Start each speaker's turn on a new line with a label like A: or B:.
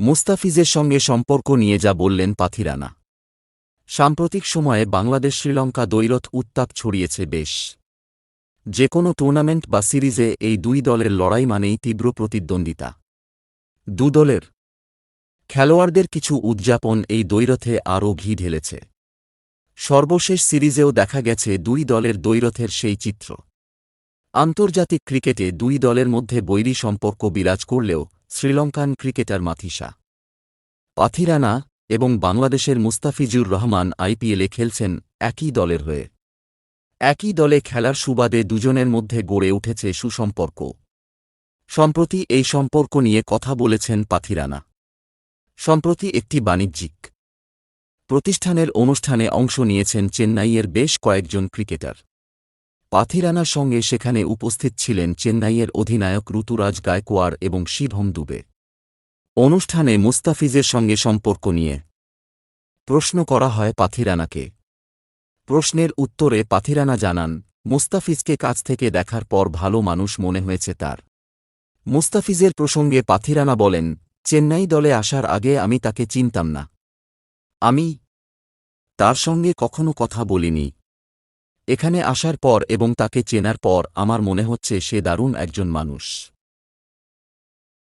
A: মুস্তাফিজের সঙ্গে সম্পর্ক নিয়ে যা বললেন পাথিরানা। সাম্প্রতিক সময়ে বাংলাদেশ শ্রীলঙ্কা দ্বৈরথ উত্তাপ ছড়িয়েছে বেশ। যে কোনো টুর্নামেন্ট বা সিরিজে এই দুই দলের লড়াই মানেই তীব্র প্রতিদ্বন্দ্বিতা। দু দলের খেলোয়াড়দের কিছু উদযাপন এই দ্বৈরথে আরও ঘি ঢেলেছে। সর্বশেষ সিরিজেও দেখা গেছে দুই দলের দ্বৈরথের সেই চিত্র। আন্তর্জাতিক ক্রিকেটে দুই দলের মধ্যে বৈরী সম্পর্ক বিরাজ করলেও শ্রীলঙ্কান ক্রিকেটার মাথিসা পাথিরানা এবং বাংলাদেশের মুস্তাফিজুর রহমান আইপিএলে খেলছেন একই দলের হয়ে। একই দলে খেলার সুবাদে দুজনের মধ্যে গড়ে উঠেছে সুসম্পর্ক। সম্প্রতি এই সম্পর্ক নিয়ে কথা বলেছেন পাথিরানা। সম্প্রতি একটি বাণিজ্যিক প্রতিষ্ঠানের অনুষ্ঠানে অংশ নিয়েছেন চেন্নাইয়ের বেশ কয়েকজন ক্রিকেটার। পাথিরানার সঙ্গে সেখানে উপস্থিত ছিলেন চেন্নাইয়ের অধিনায়ক ঋতুরাজ গায়কোয়ার এবং শিভম দুবে। অনুষ্ঠানে মুস্তাফিজের সঙ্গে সম্পর্ক নিয়ে প্রশ্ন করা হয় পাথিরানাকে। প্রশ্নের উত্তরে পাথিরানা জানান, মুস্তাফিজকে কাছ থেকে দেখার পর ভালো মানুষ মনে হয়েছে তার। মুস্তাফিজের প্রসঙ্গে পাথিরানা বলেন, চেন্নাই দলে আসার আগে আমি তাকে চিনতাম না। আমি তার সঙ্গে কখনো কথা বলিনি। এখানে আসার পর এবং তাকে চেনার পর আমার মনে হচ্ছে সে দারুণ একজন মানুষ।